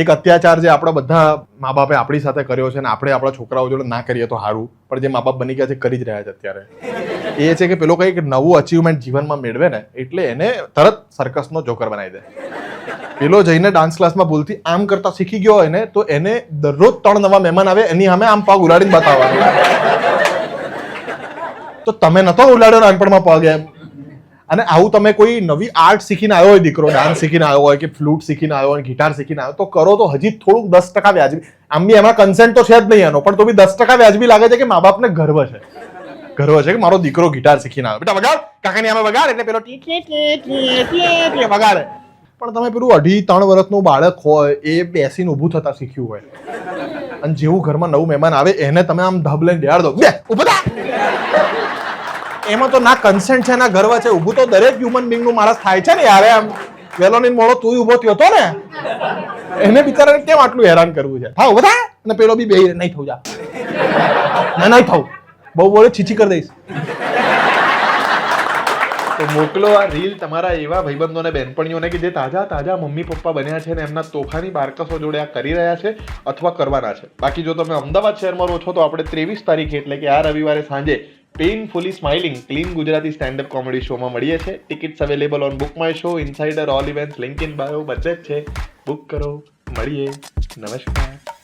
એક અત્યાચાર જે આપણા બધા મા બાપે આપણી સાથે કર્યો છે અને આપણે આપણા છોકરાઓ જોડે ના કરીએ તો સારું પણ જે મા બાપ બની ગયા છે, કરી જ રહ્યા છે અત્યારે. એ છે કે પેલો કંઈક નવું અચીવમેન્ટ જીવનમાં મેળવે ને, એટલે એને તરત સર્કસનો જોકર બનાવી દે. પેલો જઈને ડાન્સ ક્લાસમાં ભૂલથી આમ કરતા શીખી ગયો હોય ને, તો એને દરરોજ ત્રણ નવા મહેમાન આવે, એની સામે આમ પગ ઉલાડીને બતાવવાનું. તો તમે નતો ઉલાડ્યો નાનપણમાં પગ એમ? અને આવું તમે કોઈ નવી આર્ટ શીખીને આવ્યો હોય, દીકરો ડાન્સ શીખીને આવ્યો હોય કે ફ્લૂટ શીખીને આવ્યો હોય ગિટાર શીખીને આવ્યો તો કરો તો હજી થોડુંક દસ ટકા વ્યાજબી. આમ બી એમાં કન્સેન્ટ તો છે જ નહીં એનો, પણ તો બી દસ ટકા વ્યાજબી લાગે છે કે મા બાપને ગર્વ છે. ગર્વ છે કે મારો દીકરો ગિટાર શીખીને આવ્યો. બેટા વગાડ. કાકાની આમે વગાડ, એટલે પેલો વગાડે. પણ તમે પેલું અઢી ત્રણ વર્ષનું બાળક હોય, એ બેસીને ઊભું થતા શીખ્યું હોય. અને જેવું ઘરમાં નવું મહેમાન આવે, એને તમે આમ ધબ લઈને દેડ દો. બે થા. એમાં તો ના કન્સેન્ટ છે, ના ગર્વ છે. ઊભું તો દરેક હ્યુમન બિંગનું માણસ થાય છે ને યાર આમ વેલો ની મોડો તું ઊભો થયો તો ને. એને બિચારાને કેમ આટલું હેરાન કરવું છે? હા બધા અને પેલો બી બે, નહીં થવું, જા. ના, નહીં થવું. બહુ બોલે, છીછી કરી દઈશ. તો મોકલો આ રીલ તમારા એવા ભાઈબંધોને બેનપણીઓને કે જે તાજા તાજા મમ્મી, પપ્પા બન્યા છે ને એમના તોફાની બારકસો જોડે આ કરી રહ્યા છે અથવા કરવાના છે. બાકી જો તમે અમદાવાદ શહેરમાં રહો છો, તો આપણે ત્રેવીસ તારીખે એટલે કે આ રવિવારે સાંજે painfully smiling clean Gujarati standup comedy શોમાં મળીએ છે tickets available on book my show insider all events link in bio જ છે. બુક કરો, મળીએ. નમસ્કાર.